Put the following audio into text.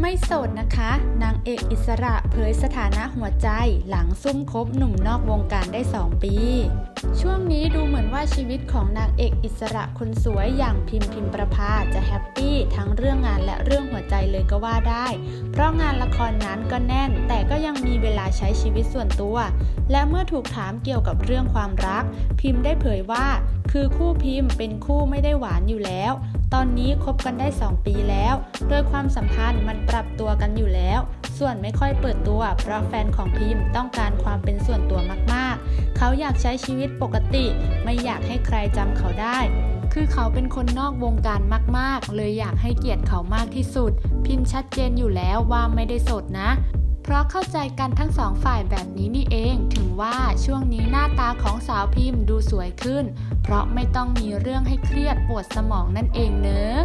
ไม่โสดนะคะ นางเอกอิสระเผยสถานะหัวใจหลังซุ่มคบหนุ่มนอกวงการได้ 2 ปี ช่วงนี้ดูเหมือนว่าชีวิตของนางเอกอิสระคนสวยอย่างพิมพิมประภาจะแฮปปี้ทั้งเรื่องงานและเรื่องหัวใจเลยก็ว่าได้ เพราะงานละครนั้นก็แน่น แต่ก็ยังมีเวลาใช้ชีวิตส่วนตัว และเมื่อถูกถามเกี่ยวกับเรื่องความรัก พิมพ์ได้เผยว่า คือคู่พิมพ์เป็นคู่ไม่ได้หวานอยู่แล้ว ตอนนี้คบกันได้ 2 ปีแล้ว โดยความสัมพันธ์มันปรับตัวกันอยู่แล้ว ส่วนไม่ค่อยเปิดตัว เพราะแฟนของพิมพ์ต้องการความเป็นส่วนตัวมากๆ เขาอยากใช้ชีวิตปกติ ไม่อยากให้ใครจำเขาได้คือเขาเป็นคนนอกวงการมากๆ เลยอยากให้เกียรติเขามากที่สุด พิมพ์ชัดเจนอยู่แล้วว่าไม่ได้โสดนะ เพราะเข้าใจกันทั้งสองฝ่ายแบบนี้นี่เอง ถึงว่าช่วงนี้หน้าตาของสาวพิมพ์ดูสวยขึ้น เพราะไม่ต้องมีเรื่องให้เครียดปวดสมองนั่นเองเนอะ